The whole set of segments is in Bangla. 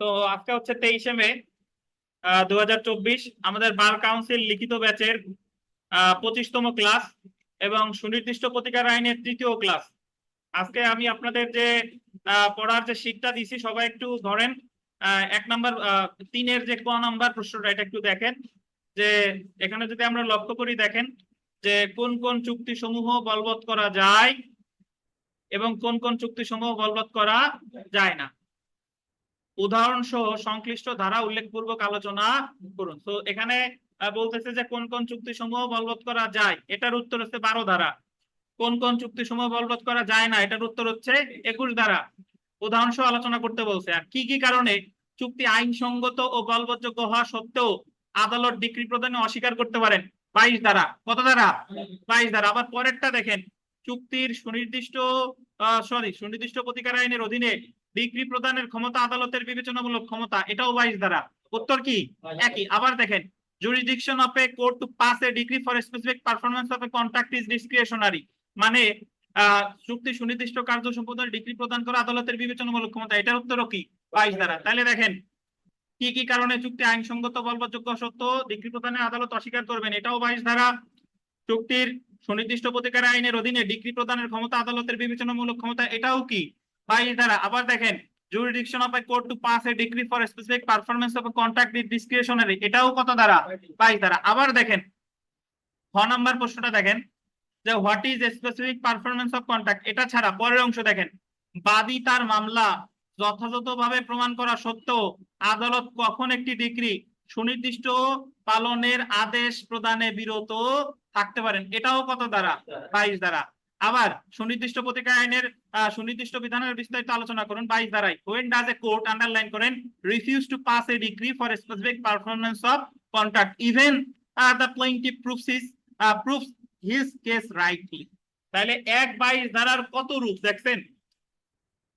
তো আজকে হচ্ছে তেইশে মে দুহাজার চব্বিশ, আমাদের বার কাউন্সিল লিখিত ব্যাচের পঁচিশতম ক্লাস এবং সুনির্দিষ্ট প্রতিকার আইনের তৃতীয় ক্লাস। আজকে আমি আপনাদের যে পড়ার যে শীটটা দিছি, সবাই একটু ধরেন এক নাম্বার তিনের যে ক নাম্বার প্রশ্নটা, এটা একটু দেখেন। যে, এখানে যদি আমরা লক্ষ্য করি, দেখেন, যে কোন কোন চুক্তি সমূহ বলবৎ করা যায় এবং কোন কোন চুক্তি সমূহ বলবৎ করা যায় না। উদাহরণ সহ সংশ্লিষ্ট ধারা উল্লেখপূর্বক আলোচনা করুন। তো এখানে বলতেছে যে কোন কোন চুক্তি সমূহ বলবৎ করা যায়? এটার উত্তর হচ্ছে বারো ধারা। কোন কোন চুক্তি সমূহ বলবৎ করা যায় না? এটার উত্তর হচ্ছে একুশ ধারা। উদাহরণ সহ আলোচনা করতে বলছে, আর কি কি কারণে চুক্তি আইনসঙ্গত ও বলবৎযোগ্য হওয়া সত্ত্বেও আদালত ডিগ্রি প্রদানে অস্বীকার করতে পারেন? বাইশ ধারা। কত ধারা? বাইশ ধারা। আবার পরেরটা দেখেন। চুক্তির সুনির্দিষ্ট সরি সুনির্দিষ্ট প্রতিকার আইনের অধীনে ডিগ্রি প্রদানের ক্ষমতা আদালতের বিবেচনামূলক ক্ষমতা এটাও বাইশ ধারা উত্তর কি? একই। আবার দেখেন of a court to pass a degree for a specific performance of a contract is discretionary মানে চুক্তি সুনির্দিষ্ট কার্য সম্পাদনের ডিগ্রি প্রদান করা আদালতের বিবেচনামূলক ক্ষমতা এটার উত্তরও কি? বাইশ ধারা তাহলে দেখেন কি কি কারণে চুক্তি আইনসঙ্গত বলবৎযোগ্য সত্য ডিগ্রি প্রদানে আদালত অস্বীকার করবেন এটাও বাইশ ধারা চুক্তির সুনির্দিষ্ট প্রতিকার আইনের অধীনে ডিগ্রি প্রদানের ক্ষমতা আদালতের বিবেচনামূলক ক্ষমতা এটাও কি? বাইশ ধারা আবার দেখেন a court to pass a decree for a specific performance of a contract is এটাও কত দ্বারা বাইশ দ্বারা আবার দেখেন খ নাম্বার প্রশ্নটা দেখেন, যে what is specific performance of contract এটা ছাড়া, পরের অংশ দেখেন, বাদী তার মামলা যথাযথভাবে প্রমাণ করা সত্ত্বেও আদালত কখন একটি ডিগ্রি সুনির্দিষ্ট পালনের আদেশ প্রদানে বিরত থাকতে পারেন? এটাও কত দ্বারা বাইশ দ্বারা আবার সুনির্দিষ্ট প্রতিকার আইনের সুনির্দিষ্ট বিধানের বিস্তারিত আলোচনা করুন বাইশ দ্বারাই when does a court underline করেন refuse to pass a decree for specific performance of contract even the plaintiff proofs is proofs his case rightly তাহলে এক বাইশ ধারার কত রূপ, দেখছেন?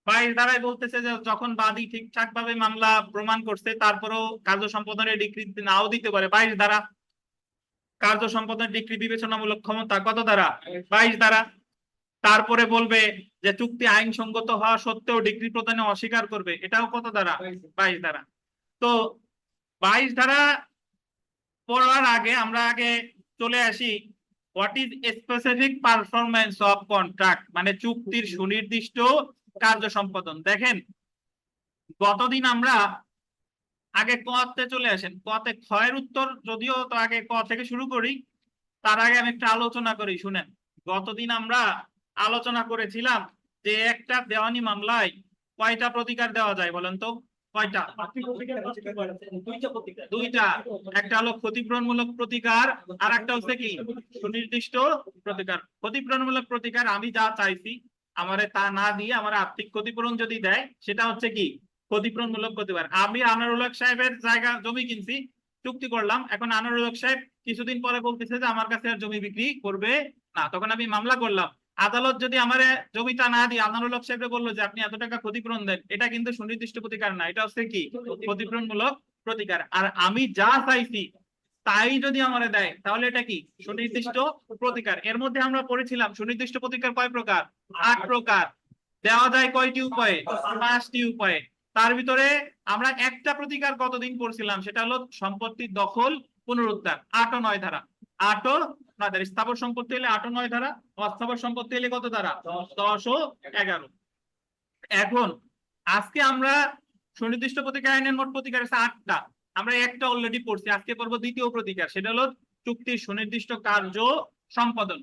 বাইশ ধারায় বলতেছে যে যখন বাদী ঠিকঠাক ভাবে মামলা প্রমাণ করছে, তারপরেও কার্য সম্পাদনের ডিগ্রি নাও দিতে পারে। বাইশ ধারা। কার্য সম্পাদনের ডিগ্রি বিবেচনামূলক ক্ষমতা কত দ্বারা বাইশ দ্বারা তারপরে বলবে যে চুক্তি আইনসঙ্গত হওয়া সত্ত্বেও ডিগ্রি প্রদানে অস্বীকার করবে। এটাও কত দ্বারা বাইশ দ্বারা তো বাইশ ধারা পড়ার আগে আমরা আগে চলে আসি what is specific performance of contract মানে চুক্তির সুনির্দিষ্ট কার্য সম্পাদন। দেখেন গতদিন আমরা আগে কতে চলে আসেন। কতে ক্ষয়ের উত্তর যদিও তো আগে ক থেকে শুরু করি তার আগে আমি একটা আলোচনা করি শুনেন। গতদিন আমরা আলোচনা করেছিলাম যে একটা দেওয়ানি মামলায় কয়টা প্রতিকার দেওয়া যায় বলেন তো? কয়টা? দুইটা। একটা হলো ক্ষতিপূরণমূলক প্রতিকার আর একটা হচ্ছে কি? সুনির্দিষ্ট প্রতিকার। ক্ষতিপূরণমূলক প্রতিকার, আমি যা চাইছি, আমারে তা না দিয়ে আমার আর্থিক ক্ষতিপূরণ যদি দেয়, সেটা হচ্ছে কি? ক্ষতিপূরণমূলক প্রতিকার আমি আনারুল সাহেবের জায়গা, জমি কিনছি, চুক্তি করলাম। এখন আনারুল সাহেব কিছুদিন পরে বলতেছে যে, আমার কাছে আর জমি বিক্রি করবে না। তখন আমি মামলা করলাম। আদালত যদি আমার জমিটা না দিয়ে আনারুল হক সাহেব বলল যে, আপনি এত টাকা ক্ষতিপূরণ দেন, এটা কিন্তু সুনির্দিষ্ট প্রতিকার না, এটা হচ্ছে কি? ক্ষতিপূরণমূলক প্রতিকার। আর আমি যা চাইছি তাই যদি আমারে দেয়, তাহলে এটা কি? সুনির্দিষ্ট প্রতিকার। এর মধ্যে আমরা পড়েছিলাম সুনির্দিষ্ট প্রতিকার কয় প্রকার? আট প্রকার। দেওয়া যায় কয়টি উপায়ে? পাঁচটি উপায়ে। তার ভিতরে আমরা একটা প্রতিকার কতদিন পড়ছিলাম? সেটা হলো সম্পত্তির দখল, পুনরুদ্ধার। আট ও নয় ধারা। আট ও নয় ধারা। স্থাবর সম্পত্তি হলে আট ও নয় ধারা, অস্থাবর সম্পত্তি হলে কত ধারা? দশ ও এগারো। এখন, আজকে আমরা সুনির্দিষ্ট প্রতিকার আইনের মোট প্রতিকার আছে আটটা। আমরা একটা অলরেডি পড়ছি, আজকে পড়ব দ্বিতীয় প্রতিকার, সেটা হলো চুক্তির সুনির্দিষ্ট কার্য সম্পাদন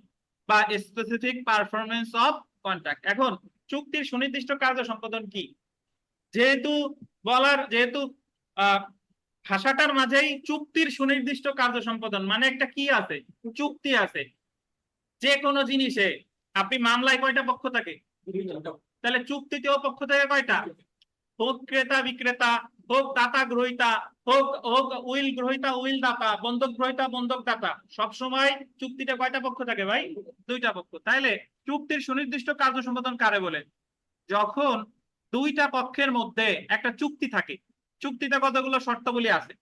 বা স্পেসিফিক পারফরমেন্স অফ কন্ট্রাক্ট এখন, চুক্তির সুনির্দিষ্ট কার্য সম্পাদন কি? যেহেতু বলার, যেহেতু ভাষাটার মাঝেই চুক্তির সুনির্দিষ্ট কার্য সম্পাদন মানে একটা কি আছে? চুক্তি আছে। যে কোনো জিনিসে আপনি মামলায় কয়টা পক্ষ থাকে? তাহলে চুক্তিতেও পক্ষ থেকে কয়টা? হোক ক্রেতা বিক্রেতা, হোক দাতা গ্রহিতা, হোক হোক উইল গ্রহিতা, উইল দাতা, বন্ধক গ্রহিতা, বন্ধক দাতা। সবসময় চুক্তিতে কয়টা পক্ষ থাকে ভাই? দুইটা পক্ষ। তাইলে চুক্তির সুনির্দিষ্ট কার্য সম্পাদন কারে বলে? যখন দুইটা পক্ষের মধ্যে একটা চুক্তি থাকে চুক্তিতে কতগুলো শর্তাবলী আছে?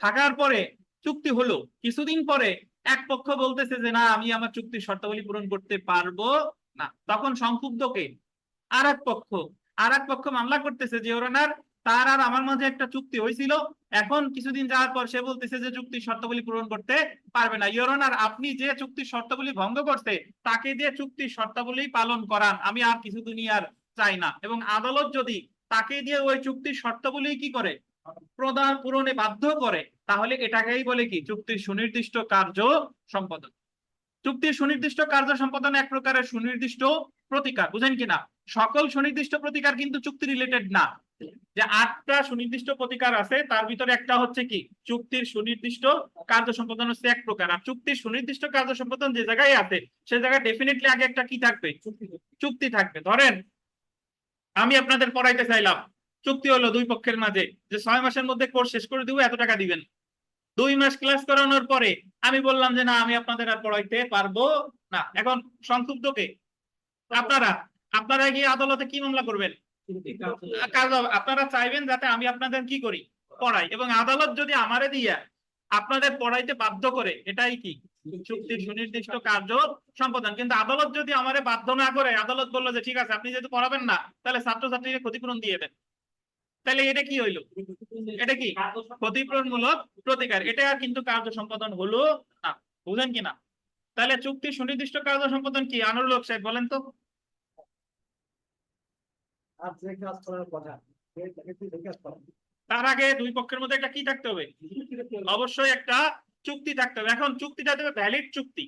থাকার পরে চুক্তি হলো। কিছুদিন পরে এক পক্ষ বলতেছে যে, না, আমি আমার চুক্তির শর্তাবলী পূরণ করতে পারব না। তখন সংক্ষুব্ধকে আর এক পক্ষ। আর এক পক্ষ মামলা করতেছে যে ওনার তার আর আমার মাঝে একটা চুক্তি হয়েছিল। এখন কিছুদিন যাওয়ার পর সে বলতেছে যে, চুক্তির শর্তাবলী পূরণ করতে পারবে না। ইওর অনার আপনি যে চুক্তির শর্তাবলী ভঙ্গ করতে তাকে দিয়ে চুক্তির শর্তাবলী পালন করান, আমি আর কিছু দুনিয়ার চাই না। এবং আদালত যদি তাকে দিয়ে ওই চুক্তির শর্তাবলী কি করে? প্রদান পূরণে বাধ্য করে। তাহলে এটাকেই বলে কি? চুক্তির সুনির্দিষ্ট কার্য সম্পাদন। চুক্তির সুনির্দিষ্ট কার্য সম্পাদন এক প্রকারের সুনির্দিষ্ট প্রতিকার। বুঝেন কিনা সকল সুনির্দিষ্ট প্রতিকার কিন্তু চুক্তি রিলেটেড না। যে আটটা সুনির্দিষ্ট প্রতিকার আছে, তার ভিতরে একটা হচ্ছে কি? চুক্তির সুনির্দিষ্ট কার্য সম্পাদন হচ্ছে এক প্রকার। আর চুক্তির সুনির্দিষ্ট কার্য সম্পাদন যে জায়গায় আছে, সে জায়গায় ডেফিনেটলি আগে একটা কি থাকবে? চুক্তি থাকবে। ধরেন আমি আপনাদের পড়াইতে চাইলাম। চুক্তি হলো দুই পক্ষের মাঝে যে ছয় মাসের মধ্যে কোর্স শেষ করে দিব, এত টাকা দিবেন। দুই মাস ক্লাস করানোর পরে আমি বললাম যে না, আমি আপনাদের আর পড়াইতে পারব না। এখন সংক্ষুব্ধ কে? আপনারা। আপনারা গিয়ে আদালতে কি মামলা করবেন? আপনারা চাইবেন যাতে আমি আপনাদের কি করি? পড়াই। এবং আদালত যদি আমারে দিয়া আপনাদের পড়াইতে বাধ্য করে, এটাই কি? চুক্তির সুনির্দিষ্ট কার্য সম্পাদন। কিন্তু আদালত যদি আমারে বাধ্য না করে আদালত বলল যে ঠিক আছে আপনি যেহেতু না তাহলে ছাত্রছাত্রীকে ক্ষতিপূরণ দিয়ে দেন। তাহলে এটা কি হইল? এটা কি? ক্ষতিপূরণমূলক প্রতিকার। এটা আর কিন্তু কার্য সম্পাদন হলো না। বুঝলেন কিনা তাহলে চুক্তির সুনির্দিষ্ট কার্য সম্পাদন কি? আনুর লোক সাহেব বলেন তো। তার আগে দুই পক্ষের মধ্যে একটা কি থাকতে হবে? অবশ্যই একটা চুক্তি থাকতে হবে। এখন চুক্তিটা দেবে ভ্যালিড চুক্তি।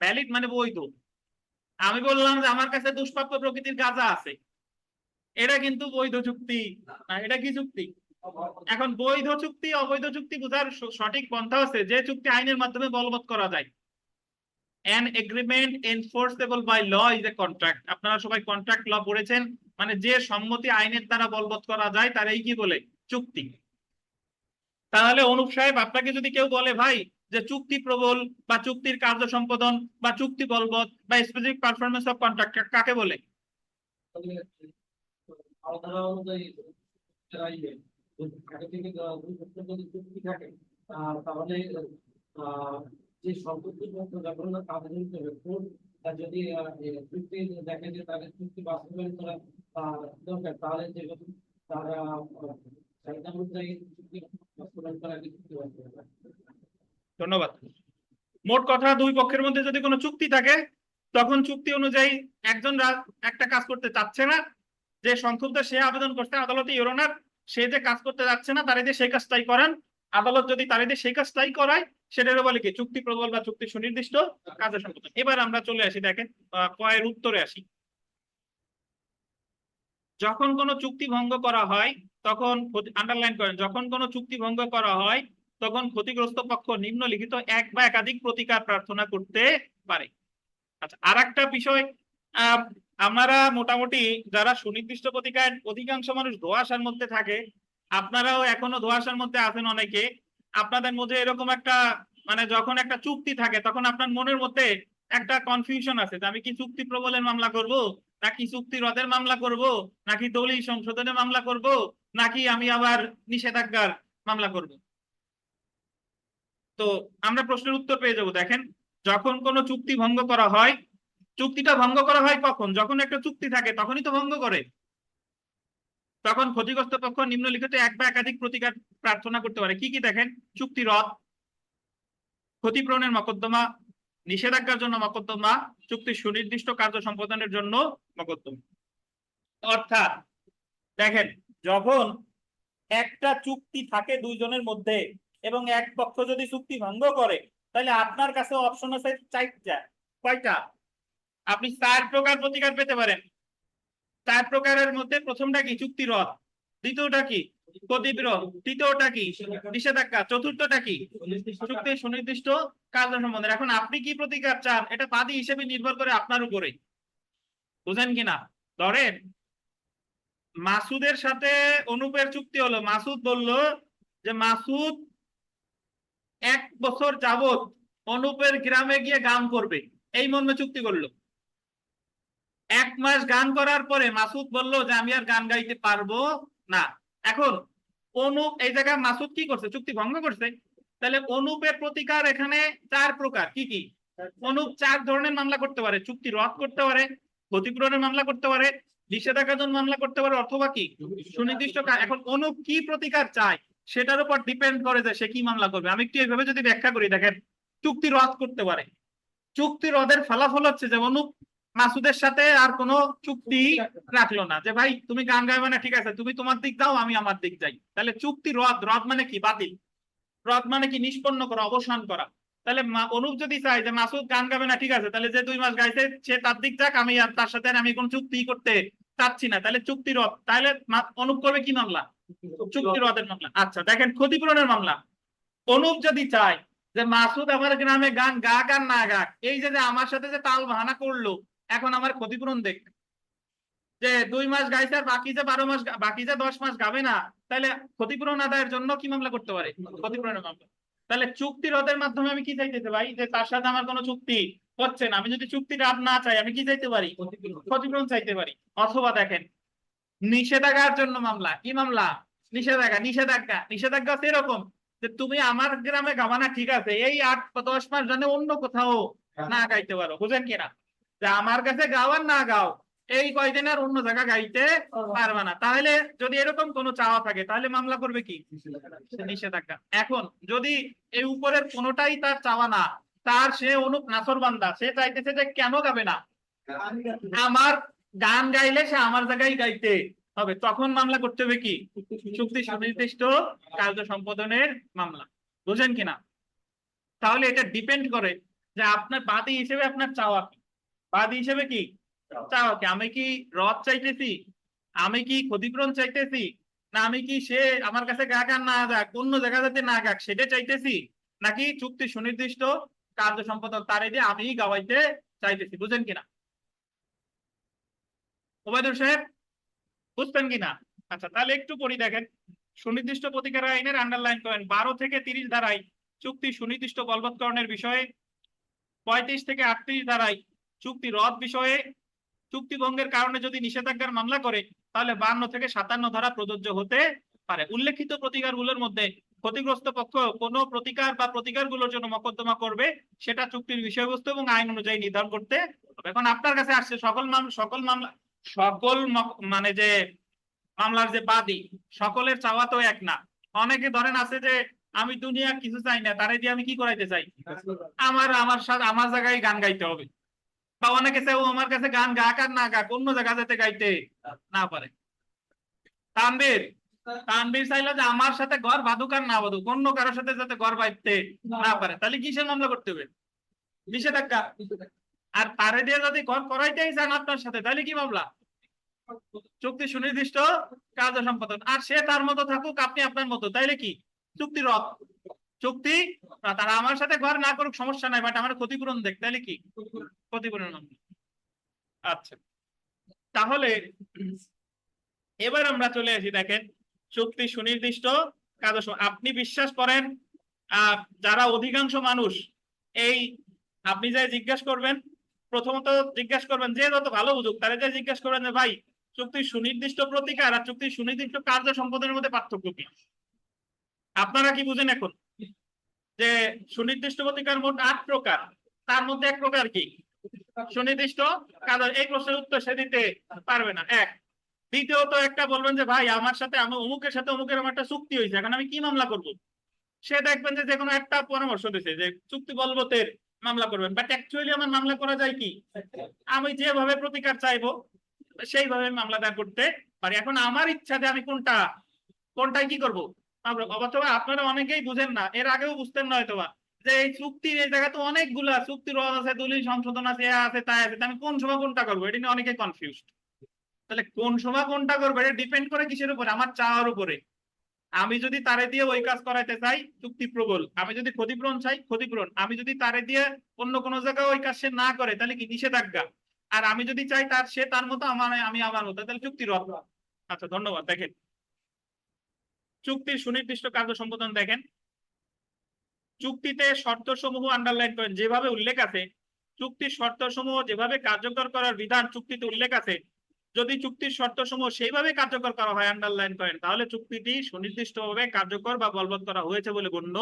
ভ্যালিড মানে বৈধ। আমি বললাম যে আমার কাছে দুষ্প্রাপ্য প্রকৃতির গাঁজা আছে। এটা কিন্তু বৈধ চুক্তি। এটা কি চুক্তি? এখন বৈধ চুক্তি, অবৈধ চুক্তি বোঝার সঠিক পন্থা আছে যে চুক্তি আইনের মাধ্যমে বলবৎ করা যায়। An agreement enforceable by law is a contract আপনারা সবাই কন্ট্রাক্ট ল পড়েছেন। মানে যে সম্মতি আইনের দ্বারা বলবৎ করা যায়, তার এই কি বলে? চুক্তি। তাহলে অনুপ সাহেব, আপনাকে যদি কেউ বলে, ভাই, যে চুক্তি প্রবল বা চুক্তির কার্য সম্পাদন বা চুক্তি বলবৎ বা স্পেসিফিক পারফরমেন্স অফ কন্ট্রাক্ট কাকে বলে? তাহলে যদি চুক্তি দেখে যে তাদের চুক্তি দরকার তাহলে তারা ধন্যবাদ। মোট কথা দুই পক্ষের মধ্যে যদি কোনো চুক্তি থাকে, তখন চুক্তি অনুযায়ী একজন একটা কাজ করতে চাচ্ছে না। যে সংক্ষুব্ধ সে আবেদন করতে আদালতে ইউরোনার সে যে কাজ করতে যাচ্ছে না তারে দিয়ে সেই কাজটাই করান। আদালত যদি তারে দিয়ে সেই কাজটাই করায় সেটারও বলে কি, চুক্তি প্রবল বা চুক্তি সুনির্দিষ্ট, কাজের সম্পাদন এবার আমরা চলে আসি, দেখেন কয়ের উত্তরে আসি। যখন কোনো চুক্তি ভঙ্গ করা হয়, তখন আন্ডারলাইন করেন, যখন কোনো চুক্তি ভঙ্গ করা হয়, তখন ক্ষতিগ্রস্ত পক্ষ নিম্নলিখিত এক বা একাধিক প্রতিকার প্রার্থনা করতে পারে। আচ্ছা আর একটা বিষয় আমরা মোটামুটি যারা সুনির্দিষ্ট প্রতিকার, অধিকাংশ মানুষ ধোয়াশার মধ্যে থাকে, আপনারাও এখনও ধোয়াশার মধ্যে আছেন অনেকে, আপনাদের মধ্যে এরকম একটা মানে যখন একটা চুক্তি থাকে, তখন আপনার মনের মধ্যে একটা কনফিউশন আছে যে আমি কি চুক্তি প্রবলের মামলা করব? নাকি চুক্তি রদের মামলা করব? নাকি দলিল সংশোধনের মামলা করব? নাকি আমি আবার নিষেধাজ্ঞার মামলা করব? তো আমরা প্রশ্নের উত্তর পেয়ে যাব, দেখেন। যখন কোনো চুক্তি ভঙ্গ করা হয়, চুক্তিটা ভঙ্গ করা হয় কখন? যখন একটা চুক্তি থাকে, তখনই তো ভঙ্গ করে। তখন ক্ষতিগ্রস্ত পক্ষ নিম্নলিখিত এক বা একাধিক প্রতিকার প্রার্থনা করতে পারে। কি কি দেখেন? চুক্তি রদ, ক্ষতিপূরণের মকদ্দমা নিষেধাজ্ঞার জন্য মকদ্দমা চুক্তির সুনির্দিষ্ট কার্য সম্পাদনের জন্য মকদ্দমা। অর্থাৎ দেখেন, যখন একটা চুক্তি থাকে দুইজনের মধ্যে এবং এক পক্ষ যদি চুক্তি ভঙ্গ করে, তাহলে আপনার কাছে অপশন আছে চারটা। কয়টা? আপনি চার প্রকার প্রতিকার পেতে পারেন। চার প্রকারের মধ্যে প্রথমটা কি? চুক্তি রদ। দ্বিতীয়টা কি? তৃতীয়টা কি? নিষেধাজ্ঞা। চতুর্থটা কি? চুক্তির সুনির্দিষ্ট সম্বন্ধে। এখন আপনি কি প্রতিকার চান? এটা বাদী হিসেবে নির্ভর করে আপনার উপরে। বুঝেন কিনা ধরেন, মাসুদের সাথে অনুপের চুক্তি হলো। মাসুদ বলল যে, মাসুদ, এক বছর যাবত অনুপের গ্রামে গিয়ে গান করবে। এই মর্মে চুক্তি করল। এক মাস গান করার পরে মাসুদ বলল যে, আমি আর গান গাইতে পারব না। এখন অনুপ, এই জায়গায় মাসুদ কি করছে? চুক্তি ভঙ্গ করছে। তাহলে অনুপের প্রতিকার এখানে চার প্রকার। কি কি? অনুপ চার ধরনের মামলা করতে পারে। চুক্তি রদ করতে পারে, ক্ষতিপূরণের মামলা করতে পারে নিষেধাজ্ঞার জন্য মামলা করতে পারে, অথবা কি? সুনির্দিষ্ট এখন অনুপ কি প্রতিকার চায়, সেটার উপর ডিপেন্ড করে যে সে কি মামলা করবে। আমি একটু এইভাবে যদি ব্যাখ্যা করি, দেখেন, চুক্তি রদ করতে পারে। চুক্তি রদের ফলাফল হচ্ছে যে অনুপ মাসুদের সাথে আর কোনো চুক্তি রাখল না যে ভাই তুমি গান গাইবে না ঠিক আছে তুমি তোমার দিক দাও আমি আমার দিক যাই। তাহলে চুক্তি রদ রদ মানে কি? বাতিল। রদ মানে কি? নিষ্পন্ন করা অবসান করা। তাহলে অনুপ যদি চায় যে মাসুদ গান গাবে না ঠিক আছে তাহলে যে দুই মাস গাইছে সে তার দিক যাক আমি আর তার সাথে আমি কোন চুক্তি করতে চাচ্ছি না। তাহলে চুক্তি রদ। তাহলে অনুপ করবে কি মামলা? চুক্তি রদের মামলা। আচ্ছা দেখেন ক্ষতিপূরণের মামলা। অনুপ যদি চায় যে মাসুদ আমার গ্রামে গান গাক আর না গাক এই যে যে আমার সাথে যে তাল বাহানা করল এখন আমার ক্ষতিপূরণ দেখ। যে দুই মাস গাইছে আর বাকি যে বারো মাস বাকি যে দশ মাস গাবে না তাহলে ক্ষতিপূরণ আদায়ের জন্য কি মামলা করতে পারে? ক্ষতিপূরণের মামলা। তাহলে চুক্তি রদের মাধ্যমে আমি কি চাইতেছি ভাই? যে তার সাথে আমার কোনো চুক্তি হচ্ছে না আমি যদি চুক্তি রাত না চাই আমি কি চাইতে পারি? ক্ষতিপূরণ। চাইতে পারি। অথবা দেখেন নিষেধাজ্ঞার জন্য মামলা কি মামলা? নিষেধাজ্ঞা নিষেধাজ্ঞা নিষেধাজ্ঞা সেরকম যে তুমি আমার গ্রামে গাবানা ঠিক আছে এই আট দশ মাস জানে অন্য কোথাও না গাইতে পারো বুঝেন কিনা? যে আমার কাছে গাওয়ার না গাও এই কয়দিন আর অন্য জায়গা গাইতে পারবে না। তাহলে যদি এরকম কোনো চাওয়া থাকে তাহলে মামলা করবে কি? নিষেধাজ্ঞা। এখন যদি এই উপরের কোনোটাই তার চাওয়া না তার সে অনুপ নাসর বান্দা সে চাইতেছে যে কেন গাবে না? আমার গান গাইলে সে আমার জায়গায় গাইতে হবে। তখন মামলা করতে হবে কি? চুক্তি সুনির্দিষ্ট কার্য সম্পাদনের মামলা। বুঝেন কিনা? তাহলে এটা ডিপেন্ড করে যে আপনার বাদী হিসেবে আপনার চাওয়া কি? বাদী হিসেবে কি? চাওয়া কি? আমি কি রদ চাইতেছি? আমি কি ক্ষতিপূরণ চাইতেছি? না আমি কি সে আমার কাছে গাক আর না গাক অন্য জায়গা যাতে না গাক সেটা চাইতেছি? নাকি চুক্তি সুনির্দিষ্ট কার্য সম্পাদন তার দিয়ে আমি গাওয়াইতে চাইতেছি বুঝেন কিনা? ওবায়দুল সাহেব বুঝতেন কিনা? আচ্ছা তাহলে একটু পড়ি দেখেন। সুনির্দিষ্ট প্রতিকার আইনের আন্ডারলাইন করেন। বারো থেকে তিরিশ ধারায় চুক্তি সুনির্দিষ্ট বলবৎকরণের বিষয়ে পঁয়ত্রিশ থেকে আটত্রিশ ধারায় চুক্তি রদ বিষয়ে চুক্তি ভঙ্গের কারণে যদি নিষেধাজ্ঞার মামলা করে তাহলে বান্ন থেকে সাতান্ন ধারা প্রযোজ্য হতে পারে। উল্লেখিত প্রতিকারগুলোর মধ্যে ক্ষতিগ্রস্ত পক্ষ কোনো প্রতিকার বা প্রতিকারগুলোর জন্য মকদ্দমা করবে সেটা চুক্তির বিষয়বস্তু এবং আইন অনুযায়ী নির্ধারণ করতে হবে। এখন আপনার কাছে আসছে সকল মামলা সকল মামলা সকল মানে যে মামলার যে বাদী সকলের চাওয়া তো এক না। অনেকে ধরেন আছে যে আমি দুনিয়ার কিছু চাই না তারে দিয়ে আমি কি করাইতে চাই? আমার আমার সাথে আমার জায়গায় গান গাইতে হবে। অনেকে চাই ও আমার কাছে গান গাক আর না গাক, অন্য জায়গা যাতে গাইতে না পারে। তানবীর তানবীর চাইলো যে আমার সাথে ঘর বাঁধুক আর না বাঁধুক, অন্য কারোর সাথে যাতে ঘর বাইতে না পারে। তাহলে কিসের মামলা করতে হবে? নিষেধাজ্ঞা। আর তারে দিয়ে যদি ঘর করাইতেই চান আপনার সাথে, তাহলে কি মামলা? চুক্তি সুনির্দিষ্ট কার্য সম্পাদন। আর সে তার মতো থাকুক, আপনি আপনার মতো, তাইলে কি? চুক্তি রদ চুক্তি। তারা আমার সাথে ঘর না করুক, সমস্যা নাই বাট আমার ক্ষতিপূরণ দেখ, তাহলে কি? ক্ষতিপূরণ আচ্ছা। তাহলে এবার আমরা চলে আসি, দেখেন, চুক্তি সুনির্দিষ্ট কাজ আপনি বিশ্বাস করেন যারা অধিকাংশ মানুষ এই, আপনি যাই জিজ্ঞাসা করবেন, প্রথমত জিজ্ঞাসা করবেন, যে যত ভালো বুঝুক, তারা যাই জিজ্ঞাসা করবেন যে, ভাই চুক্তির সুনির্দিষ্ট প্রতিকার আর চুক্তির সুনির্দিষ্ট কার্য সম্পাদনের মধ্যে পার্থক্য কি? আপনারা কি বুঝেন এখন? যে সুনির্দিষ্ট প্রতিকার মোট আট প্রকার। তার মধ্যে এক প্রকার কি? সুনির্দিষ্ট কাজ এই প্রশ্নের উত্তর সে দিতে পারবে না। এক। দ্বিতীয়ত একটা বলবেন যে, ভাই, আমার সাথে আমি অমুকের সাথে অমুকের আমার একটা চুক্তি হয়েছে। এখন আমি কি মামলা করব? সে দেখবেন যে কোনো একটা পরামর্শ দিছে যে, চুক্তি বলবতের মামলা করবেন। বাট অ্যাকচুয়ালি আমার মামলা করা যায় কি? আমি যেভাবে প্রতিকার চাইব, সেইভাবে মামলাটা করতে পারি। এখন আমার ইচ্ছা যে আমি কোনটা কোনটাই কি করব? আমরা- আপনারা অনেকেই বুঝেন না, এর আগেও বুঝতেন না হয়তোবা যে এই চুক্তির এই জায়গাতে অনেকগুলা চুক্তি রদ আছে দলিল সংশোধন আছে, এ আছে তাই আছে আমি কোন সময় কোনটা করব? এটা নিয়ে অনেকে কনফিউজ তাহলে কোন সময় কোনটা করব? এটা ডিপেন্ড করে কিসের উপরে? আমার চাওয়ার উপরে। আমি যদি তারে দিয়ে ওই কাজ করাইতে চাই, চুক্তি প্রবল। আমি যদি ক্ষতিপূরণ চাই, ক্ষতিপূরণ। আমি যদি তারে দিয়ে অন্য কোনো জায়গায় ওই কাজ সে না করে, তাহলে কি নিষেধাজ্ঞা? আর আমি যদি চাই তার, সে তার মতো আমার আমি আমার মতো, তাহলে চুক্তি রদ। আচ্ছা ধন্যবাদ, দেখেন। চুক্তির সুনির্দিষ্ট কার্য সম্পাদন দেখেন। চুক্তিতে শর্ত সমূহ আন্ডারলাইন করেন। যেভাবে উল্লেখ আছে, চুক্তির শর্ত সমূহ যেভাবে কার্যকর করার বিধান চুক্তিতে উল্লেখ আছে, যদি চুক্তির শর্ত সমূহ সেইভাবে কার্যকর করা হয় আন্ডারলাইন করেন, তাহলে চুক্তিটি সুনির্দিষ্টভাবে কার্যকর বা বলবৎ করা হয়েছে বলে গণ্য।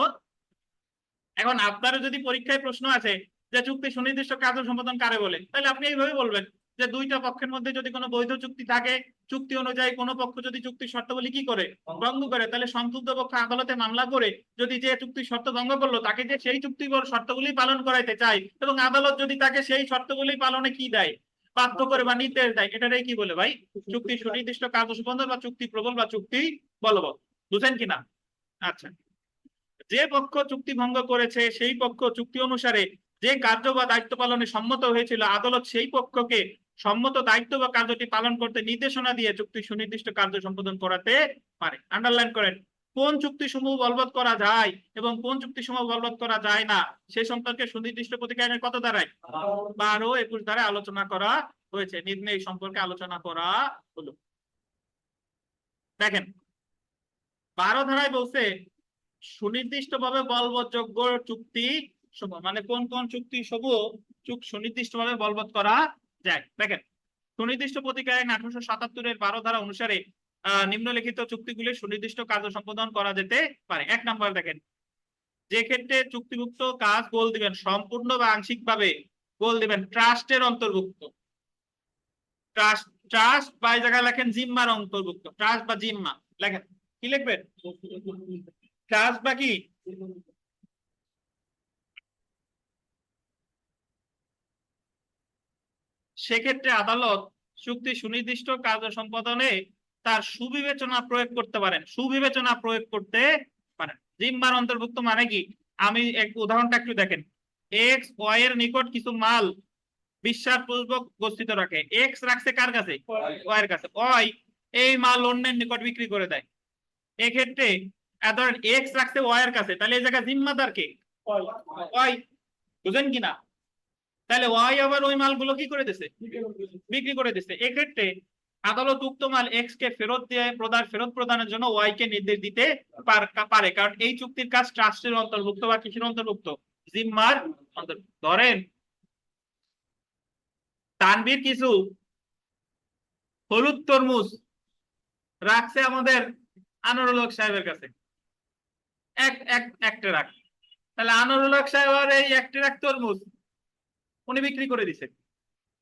এখন আপনারও যদি পরীক্ষায় প্রশ্ন আছে যে চুক্তি সুনির্দিষ্ট কার্য সম্পাদন কারে বলে, তাহলে আপনি এইভাবে বলবেন। যে দুইটা পক্ষের মধ্যে যদি কোনো বৈধ চুক্তি থাকে, চুক্তি অনুযায়ী কোনো পক্ষ যদি চুক্তির শর্তাবলী কি করে? ভঙ্গ করে। তাহলে সংযুক্ত পক্ষ আদালতে মামলা করে, যদি যে চুক্তির শর্ত ভঙ্গ করল, তাকে যে সেই চুক্তি শর্তগুলি পালন করাইতে চায় এবং আদালত যদি তাকে সেই শর্তগুলি পালনে কি দেয়? বাধ্য করে বা নির্দেশ দেয়, এটারই কি বলে ভাই? চুক্তি সুনির্দিষ্ট কার্য সম্বন্ধ বা চুক্তি প্রবল বা চুক্তি বলবৎ। বুঝেন কিনা? আচ্ছা। যে পক্ষ চুক্তি ভঙ্গ করেছে, সেই পক্ষ চুক্তি অনুসারে যে কার্য বা দায়িত্ব পালনে সম্মত হয়েছিল, আদালত সেই পক্ষকে সম্মত দায়িত্ব বা কার্যটি পালন করতে নির্দেশনা দিয়ে চুক্তি সুনির্দিষ্ট কার্য সম্পাদন করাতে পারে। আন্ডারলাইন করেন, কোন চুক্তি সমূহ বলবৎ করা যায় এবং কোন চুক্তি সমূহ বলবৎ করা যায় না, সে সম্পর্কে সুনির্দিষ্ট প্রতিকারের কত দ্বারায়? বারো, একুশ দ্বারা আলোচনা করা হয়েছে। নিম্নে এই সম্পর্কে আলোচনা করা হলো। দেখেন, বারো ধারায় বলছে সুনির্দিষ্ট সুনির্দিষ্টভাবে বলবৎযোগ্য চুক্তি সমূহ মানে কোন কোন চুক্তি সমূহ চুক সুনির্দিষ্টভাবে বলবৎ করা যায় দেখেন, সুনির্দিষ্ট প্রতিকার আঠারোশো সাতাত্তরের বারো ধারা অনুসারে নিম্নলিখিত চুক্তিগুলি সুনির্দিষ্ট কার্য সম্পাদন করা যেতে পারে। এক নম্বর দেখেন, যে ক্ষেত্রে চুক্তিভুক্ত কাজ গোল দিবেন, সম্পূর্ণ বা আংশিক ভাবে গোল দিবেন ট্রাস্টের অন্তর্ভুক্ত। ট্রাস্ট ট্রাস্ট বা জায়গায় লেখেন জিম্মার অন্তর্ভুক্ত। ট্রাস্ট বা জিম্মা, লেখেন, কি লিখবেন? ট্রাস্ট বা কি? সেক্ষেত্রে আদালত চুক্তি সুনির্দিষ্ট কার্য সম্পাদনে তার সুবিবেচনা প্রয়োগ করতে পারেন। সুবিবেচনা প্রয়োগ করতে পারেন। জিম্মার অন্তর্ভুক্ত মানে কি? আমি এক উদাহরণটা একটু দেখেন। এক্স ওয়াই এর নিকট কিছু মাল বিশ্বাসপূর্বক গচ্ছিত রাখে। এক্স রাখছে কার কাছে? ওয়াই এর কাছে। ওয়াই এই মাল অন্যের নিকট বিক্রি করে দেয়। এক্ষেত্রে এক্স রাখছে ওয়াই এর কাছে। তাহলে এই জায়গায় জিম্মাদার কে? ওয়াই বুঝেন কিনা? তাহলে ওয়াই আবার ওই মালগুলো কি করে দিছে? বিক্রি করে দিচ্ছে এক্ষেত্রে আদালত উক্ত মাল এক্স কে ফেরত দিয়ে প্রদান, ফেরত প্রদানের জন্য ওয়াই কে নির্দেশ দিতে পারে। কারণ এই চুক্তির কাজ ট্রাস্টের অন্তর্ভুক্ত বা কিসের অন্তর্ভুক্ত? জিম্মার অন্তর্ভুক্ত। ধরেন, তানভীর কিছু হলুদ তরমুজ রাখছে আমাদের আনোয়ারুল হক সাহেবের কাছে। এক এক, একটা রাখ। তাহলে আনোয়ারুল হক সাহেব আর এই একটা রাখ তরমুজ। উনি বিক্রি করে দিছে।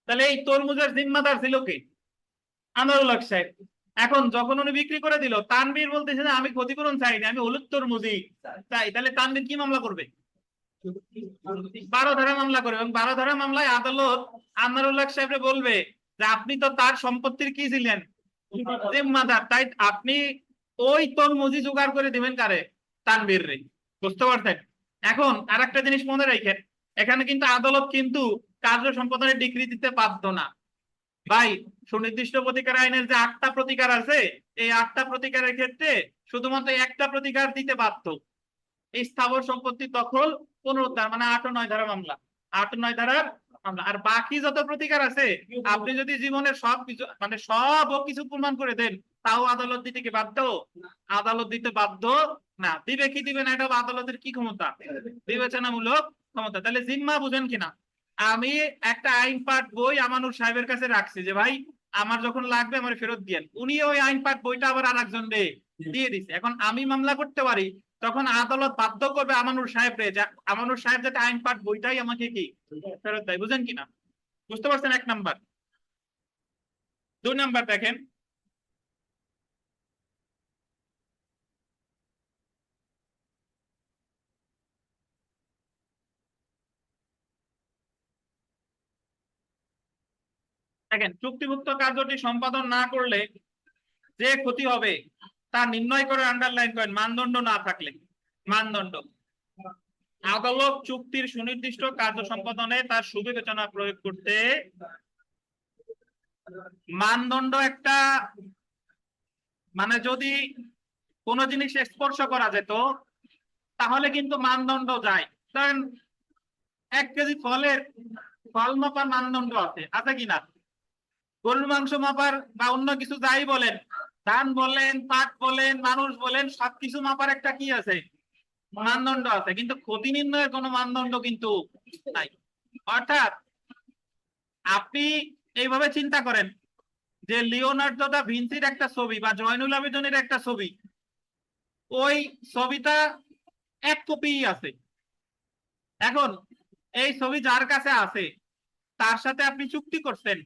তাহলে এই তরমুজের জিম্মাদার ছিল কে? আনোয়ারুল হক সাহেব। এখন যখন উনি বিক্রি করে দিল তানবীর বলতেছে যে, আমি ক্ষতিপূরণ চাইনি, আমি হলুদ তরমুজই চাই। তাহলে তানবীর কি মামলা করবে? বারো ধারা মামলা করবে। এবং বারো ধারা মামলায় আদালত আনোয়ারুল হক সাহেবরে বলবে যে, আপনি তো তার সম্পত্তির কি ছিলেন? জিম্মাদার। তাই আপনি ওই তরমুজি জোগাড় করে দিবেন কারে? তানবীর রে বুঝতে পারছেন? এখন আর একটা জিনিস মনে রাখেন। এখানে কিন্তু আদালত কিন্তু কার্য সম্পাদনের ডিগ্রি দিতে বাধ্য না। ভাই, সুনির্দিষ্ট প্রতিকার আইনের যে আটটা প্রতিকার আছে, এই আটটা প্রতিকারের ক্ষেত্রে শুধুমাত্র একটা প্রতিকার দিতে বাধ্য। এই স্থাবর সম্পত্তি দখল পুনরুদ্ধার মানে আট নয় ধারা মামলা। আট নয় ধারার মামলা। আর বাকি যত প্রতিকার আছে, আপনি যদি জীবনের সব কিছু মানে সব কিছু প্রমাণ করে দেন, তাও আদালত দিতে কি বাধ্য? আদালত দিতে বাধ্য না। দিবে কি দিবে না, এটা আদালতের কি ক্ষমতা? বিবেচনামূলক ক্ষমতা। তাহলে জিম্মা বুঝেন কিনা? আমি একটা আইন পাঠ বই আমানুর সাহেবের কাছে রাখছি যে, ভাই, আমার যখন লাগবে আমার ফেরত দিয়েন। উনি ওই আইন পাঠ বইটা আবার আর একজন দিয়ে দিছে। এখন আমি মামলা করতে পারি, তখন আদালত বাধ্য করবে আমানুর সাহেব রে আমানুর সাহেব যাতে আইন পাঠ বইটাই আমাকে কি ফেরত দেয়। বুঝেন কিনা? বুঝতে পারছেন? এক নাম্বার। দুই নাম্বার দেখেন। দেখেন, চুক্তিভুক্ত কার্যটি সম্পাদন না করলে যে ক্ষতি হবে, তা নির্ণয় করে আন্ডারলাইন করেন, মানদণ্ড না থাকলে। মানদণ্ড। আদালত চুক্তির সুনির্দিষ্ট কার্য সম্পাদনে তার সুবিবেচনা প্রয়োগ করতে মানদণ্ড একটা মানে যদি কোনো জিনিস স্পর্শ করা যেত, তাহলে কিন্তু মানদণ্ড যায়। ধরেন, এক কেজি ফলের ফল মাপার মানদণ্ড আছে আছে কিনা? গরুর মাংস মাপার বা অন্য কিছু যাই বলেন ধান বলেন পাট বলেন, মানুষ বলেন, সবকিছু মাপার একটা কি আছে? মানদণ্ড আছে, কিন্তু ক্ষতি নির্ণয়ের কোনো মানদণ্ড কিন্তু নাই। অর্থাৎ আপনি এইভাবে চিন্তা করেন যে লিওনার্দো দা ভিন্সির একটা ছবি বা জয়নুল আবেদনের একটা ছবি, ওই ছবিটা এক কপি আছে। এখন এই ছবি যার কাছে আছে, তার সাথে আপনি চুক্তি করছেন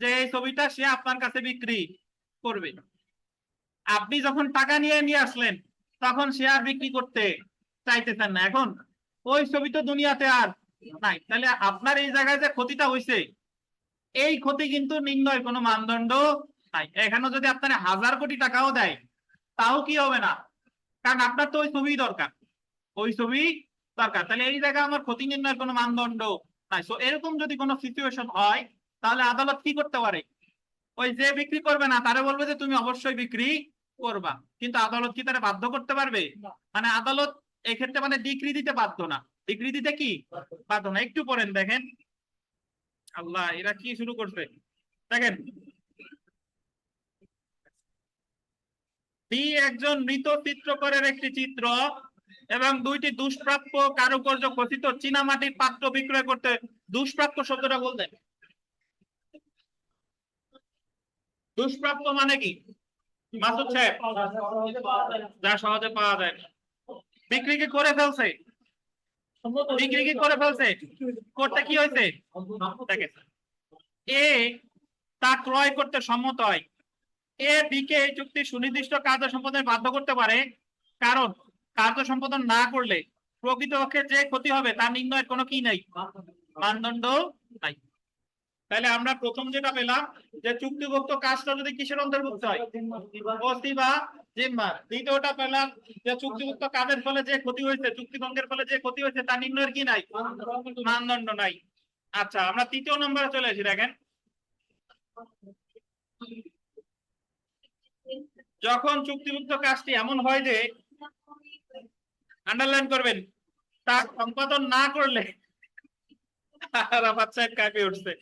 যে এই ছবিটা সে আপনার কাছে বিক্রি করবে। আপনি যখন টাকা নিয়ে নিয়ে আসলেন, তখন সে আর বিক্রি করতে চাইতেছেন না। এখন ওই ছবি তো দুনিয়াতে আর নাই। তাহলে আপনার এই জায়গায় যে ক্ষতিটা হয়েছে এই ক্ষতি কিন্তু নির্ণয়ের কোনো মানদণ্ড নাই। এখানে যদি আপনার হাজার কোটি টাকাও দেয়, তাও কি হবে না? কারণ আপনার তো ওই ছবি দরকার। ওই ছবি দরকার। তাহলে এই জায়গায় আমার ক্ষতি নির্ণয়ের কোনো মানদণ্ড নাই। সো এরকম যদি কোনো সিচুয়েশন হয় তাহলে আদালত কি করতে পারে? ওই যে বিক্রি করবে না তারা বলবে যে তুমি অবশ্যই বিক্রি করবা। কিন্তু আদালত কি তারা বাধ্য করতে পারবে? মানে আদালত এক্ষেত্রে মানে ডিগ্রি দিতে বাধ্য না। ডিগ্রি দিতে কি? বাধ্য না। একটু পড়েন দেখেন। আল্লাহ এরা কি শুরু করছে? দেখেন। বি একজন মৃত চিত্রকরের একটি চিত্র এবং দুইটি দুষ্প্রাপ্য কারুকার্য খচিত চীনামাটির পাত্র বিক্রয় করতে দুষ্প্রাপ্য শব্দটা বলতেন দুষ্প্রাপ্য মানে কি? যা সহজে পাওয়া যায়। না। বিক্রি কি করে ফেলছে? বিক্রি কি করে ফেলছে? কি হয়েছে? এ তা ক্রয় করতে সম্মত হয়। এ বিকে এই চুক্তি সুনির্দিষ্ট কার্য সম্পাদনে বাধ্য করতে পারে। কারণ, কার্য সম্পাদন না করলে প্রকৃতপক্ষে যে ক্ষতি হবে, তার নির্ণয়ের কোনো কি নেই? মানদণ্ড নাই। তাহলে আমরা প্রথম যেটা পেলাম, যে চুক্তিভুক্ত কাজটা যদি কিসের অন্তর্ভুক্ত হয়? বস্তি বা জিম্মার। দ্বিতীয়টা পেলাম, যে চুক্তিভুক্ত কাজের ফলে যে ক্ষতি হয়েছে চুক্তি ভঙ্গের ফলে যে ক্ষতি হয়েছে, তা নির্ণয়ের কি নাই? মানদণ্ড নাই। আচ্ছা আমরা তৃতীয় নম্বরে চলে আসি, দেখেন। যখন চুক্তিভুক্ত কাজটি এমন হয় যে আন্ডারলাইন করবেন, তা সম্পাদন না করলে উঠছে?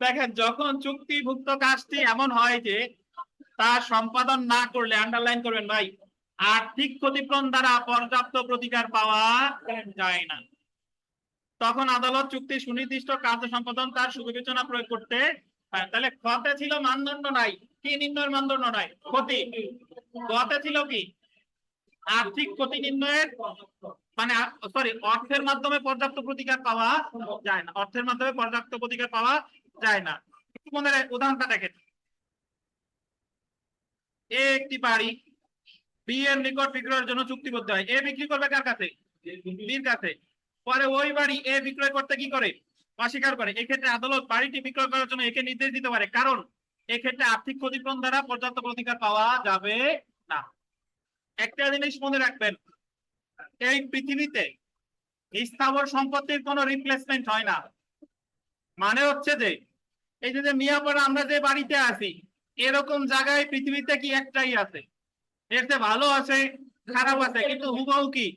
দেখেন, যখন চুক্তিভুক্ত কাজটি এমন হয় যে তা সম্পাদন না করলে আন্ডারলাইন করবেন ভাই, আর্থিক ক্ষতিপূরণ দ্বারা পর্যাপ্ত প্রতিকার পাওয়া যায় না। তখন আদালত চুক্তি সুনির্দিষ্ট কার্য সম্পাদন তার সুবিবেচনা প্রয়োগ করতে। তাহলে ক্ষতে ছিল মানদণ্ড নাই, কি নির্ণয়ের মানদণ্ড নাই? ক্ষতি। গতে ছিল কি? আর্থিক ক্ষতি নির্ণয়ের মানে সরি অর্থের মাধ্যমে পর্যাপ্ত প্রতিকার পাওয়া যায় না। অর্থের মাধ্যমে পর্যাপ্ত প্রতিকার পাওয়া যায় না। একটু মনে উদাহরণটা দেখেন। এ একটি বাড়ি, বি এর নিকট বিক্রয়ের জন্য চুক্তিবদ্ধ হয়। এ বিক্রি করবে কার কাছে? বির কাছে। পরে ওই বাড়ি এ বিক্রয় করতে কি করে? অস্বীকার করে। এক্ষেত্রে আদালত বাড়িটি বিক্রয় করার জন্য একে নির্দেশ দিতে পারে। কারণ এক্ষেত্রে আর্থিক ক্ষতিপূরণ দ্বারা পর্যাপ্ত প্রতিকার পাওয়া যাবে না। একটা জিনিস মনে রাখবেন এই পৃথিবীতে? স্থাবর সম্পত্তির কোনো রিপ্লেসমেন্ট হয় না। মানে হচ্ছে যে, এই যে মিয়াপাড়া আমরা যে বাড়িতে আছি, এরকম জায়গায় পৃথিবীতে কি একটাই আছে? এর ভালো আছে, খারাপ আছে, কিন্তু হুবহু কি?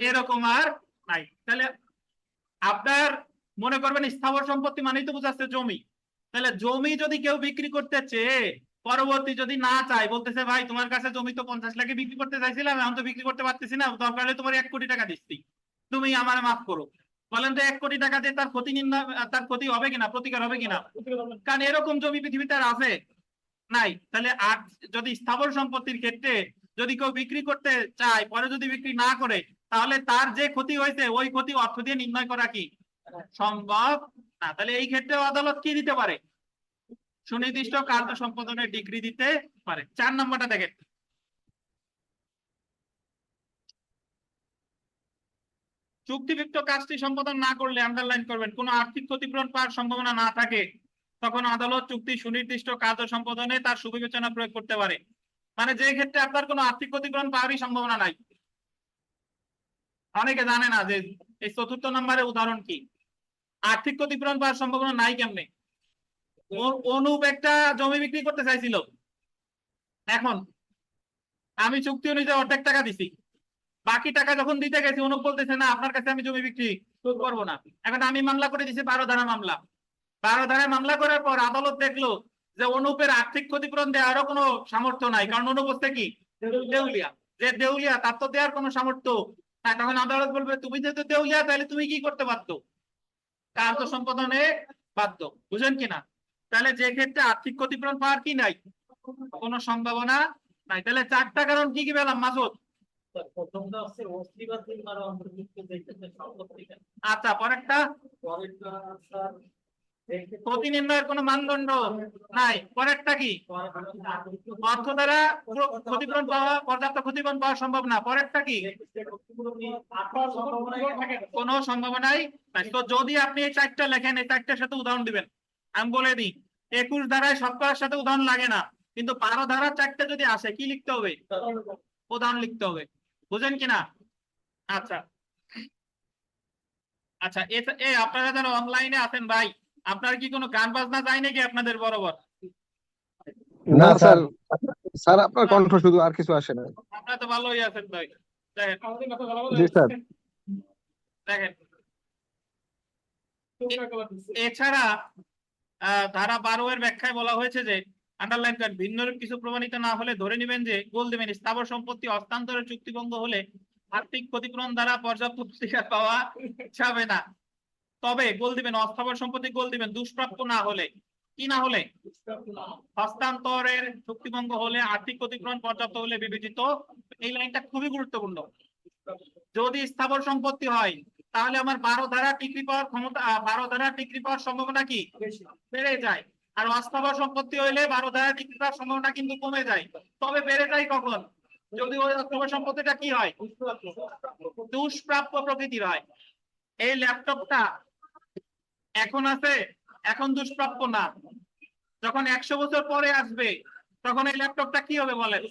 এরকম আর নাই। তাহলে আপনার মনে করবেন স্থাবর সম্পত্তি মানেই তো বোঝাচ্ছে জমি। তাহলে জমি যদি কেউ বিক্রি করতে চেয়ে পরবর্তী যদি না চায়, বলতেছে, ভাই, তোমার কাছে জমি তো পঞ্চাশ লাখে বিক্রি করতে চাইছিলাম, এখন তো বিক্রি করতে পারতেছি না, দরকার হলে তোমার এক কোটি টাকা দিচ্ছি। তুমি আমার মাফ করো। বলেন তো, এক কোটি টাকা দিয়ে তার ক্ষতি নির্ণয় তার ক্ষতি হবে কিনা, প্রতিকার হবে কিনা? কারণ এরকম জমি পৃথিবীতে আর আছে, নাই। তাহলে আর যদি স্থাবর সম্পত্তির ক্ষেত্রে যদি কেউ বিক্রি করতে চায়, পরে যদি বিক্রি না করে, তাহলে তার যে ক্ষতি হয়েছে, ওই ক্ষতি অর্থ দিয়ে নির্ণয় করা কি? সম্ভব না। তাহলে এই ক্ষেত্রে আদালত কি দিতে পারে? সুনির্দিষ্ট কার্য সম্পাদনের ডিগ্রি দিতে পারে। চার নম্বরটা দেখেন। চুক্তিভুক্ত কাজটি সম্পাদন না করলে আন্ডারলাইন করবেন। কোনো আর্থিক ক্ষতিপূরণ পাওয়ার সম্ভাবনা না থাকে, তখন আদালত চুক্তি সুনির্দিষ্ট কার্য সম্পাদনে তার সুবিবেচনা প্রয়োগ করতে পারে। মানে যে ক্ষেত্রে আপনার কোনো আর্থিক ক্ষতিপূরণ পাওয়ারই সম্ভাবনা নাই। অনেকে জানে না যে এই চতুর্থ নম্বরের উদাহরণ কি? আর্থিক ক্ষতিপূরণ পাওয়ার সম্ভাবনা নাই কেমনে? অনুপ একটা জমি বিক্রি করতে চাইছিল। এখন, আমি চুক্তি অনুযায়ী অর্ধেক টাকা দিছি। বাকি টাকা যখন দিতে গেছি, অনুপ বলতেছে, না, আপনার কাছে আমি জমি বিক্রি করব না। এখন আমি মামলা করে দিছি বারো ধারা মামলা। বারো ধারায় মামলা করার পর আদালত দেখল যে অনুপের আর্থিক ক্ষতিপূরণ দেওয়ারও কোনো সামর্থ্য নাই। কারণ অনুপ হচ্ছে কি, দেউলিয়া, যে দেউলিয়া, তার তো দেওয়ার কোনো সামর্থ্য হ্যাঁ তখন আদালত বলবে, তুমি যেহেতু দেউলিয়া, তাহলে তুমি কি করতে পারতো কার্য সম্পাদনে বাধ্য। বুঝেন কিনা তাহলে যে ক্ষেত্রে আর্থিক ক্ষতিপূরণ পাওয়ার কি নাই? কোনো সম্ভাবনা নাই। তাহলে চারটা কারণ কি কি পেলাম, মাসুদ? আচ্ছা পরেরটা? ক্ষতি নির্ণয়ের কোনো মানদণ্ড নাই। পরেরটা কি? অর্থ দ্বারা পুরো ক্ষতিপূরণ পাওয়া, পর্যাপ্ত ক্ষতিপূরণ পাওয়া সম্ভব না। পরেরটা কি? কোনো সম্ভাবনাই নাই। তো যদি আপনি এই চারটা লেখেন, এই চারটার সাথে উদাহরণ দিবেন। আমি বলে দিই একুশ ধারায় সব করার সাথে উদাহরণ লাগে না কিন্তু বারো ধারার চারটে যদি আসে কি লিখতে হবে? উদাহরণ লিখতে হবে। বুঝেন কিনা আচ্ছা। আচ্ছা এ- আপনারা যারা অনলাইনে আছেন ভাই আপনার কি কোনো গান বাজনা যায় নাকি আপনাদের বরাবর? না স্যার। স্যার আপনার কণ্ঠ শুধু আর কিছু আসে না। আপনারা তো ভালোই আছেন ভাই। দেখেন। দেখেন। এছাড়া ধারা বারো এর ব্যাখ্যায় বলা হয়েছে যে আন্ডারলাইন করেন ভিন্নরূপ কিছু প্রমাণিত না হলে ধরে নেবেন যে, গোল দেবেন। স্থাবর সম্পত্তি হস্তান্তরের চুক্তিভঙ্গ হলে আর্থিক ক্ষতিপূরণ দ্বারা পর্যাপ্ত প্রতিকার পাওয়া যাবে না। তবে গোল দিবেন, অস্থাবর সম্পত্তি গোল দিবেন, দুষ্প্রাপ্য না হলে। কি না হলে? হস্তান্তরের চুক্তিভঙ্গ হলে আর্থিক ক্ষতিপূরণ পর্যাপ্ত হলে বিবেচিত। এই লাইনটা খুবই গুরুত্বপূর্ণ। যদি স্থাবর সম্পত্তি হয় তাহলে আমার বারো ধারা ডিগ্রি পাওয়ার ক্ষমতা বারো ধারা ডিগ্রি পাওয়ার সম্ভাবনা কি? বেড়ে যায়। আর অস্থাবর সম্পত্তি হইলে বারো ধারা ডিগ্রি পাওয়ার সম্ভাবনা কিন্তু কমে যায়। তবে বেড়ে যায় কখন? যদি ওই অস্থাবর সম্পত্তিটা কি হয়? দুষ্প্রাপ্য প্রকৃতির হয়। এই ল্যাপটপটা এখন আছে, এখন দুষ্প্রাপ্য না। যখন একশো বছর পরে আসবে, তখন এই ল্যাপটপটা কি হবে বলেন?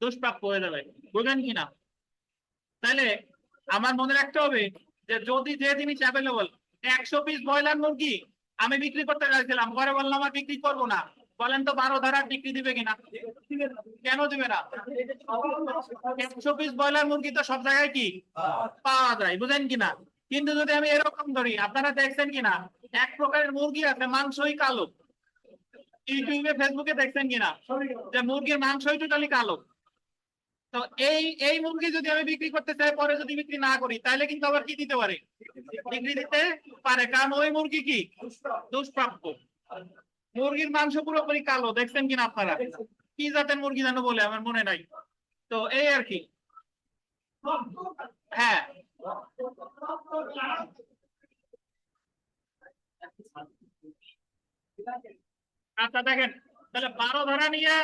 দুষ্প্রাপ্য হয়ে যাবে। বুঝলেন কিনা? তাহলে আমার মনে রাখতে হবে যে যদি যে জিনিস অ্যাভেলেবল একশো পিস ব্রয়লার মুরগি আমি বিক্রি করতে চাইছিলাম পরে বললাম আর বিক্রি করব না। বলেন তো বারো ধারা বিক্রি দিবে কিনা? কেন দিবে না? একশো পিস ব্রয়লার মুরগি তো সব জায়গায় কি? পাওয়া যায়, বুঝেন কিনা কিন্তু যদি আমি এরকম ধরি, আপনারা দেখছেন কিনা এক প্রকারের মুরগি আছে, মাংসই কালো। ইউটিউবে, ফেসবুকে দেখছেন কিনা যে মুরগির মাংসই টোটালি কালো। তো এই এই মুরগি যদি আমি বিক্রি করতে চাই, পরে যদি বিক্রি না করি, তাহলে কিন্তু আবার কি দিতে পারে? বিক্রি দিতে পারে, কারণ ওই মুরগি কি? দুষ্প্রাপ্য। মুরগির মাংস পুরোপুরি কালো, দেখছেন কিনা আপনারা? কি জাতের মুরগি যেন বলে, আমার মনে নাই। তো এই আর কি। হ্যাঁ। আচ্ছা দেখেন, তাহলে বারো ধরা নিয়ে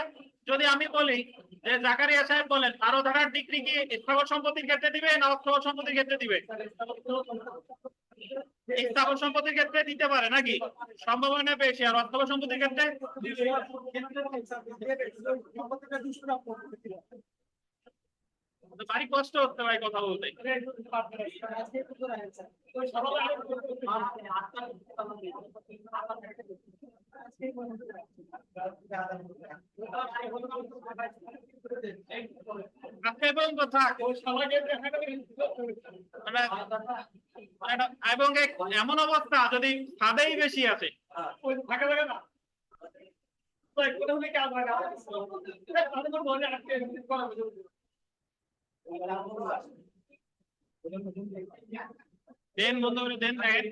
যদি আমি বলি যে জাকারিয়া সাহেব বলেন, আরও ধারার ডিগ্রি কি স্থাবর সম্পত্তির ক্ষেত্রে দিবে না অস্থাবর সম্পত্তির ক্ষেত্রে দিবে? স্থাবর সম্পত্তির ক্ষেত্রে দিতে পারে নাকি? সম্ভাবনা বেশি, আর অস্থাবর সম্পত্তির ক্ষেত্রে? ভারী কষ্ট হচ্ছে কথা বলতে। আচ্ছা, এবং মানে- এমন অবস্থা যদি ছাদেই বেশি আছে। থাকা যাবে না। দেন বন্ধু করে দেন দেখেন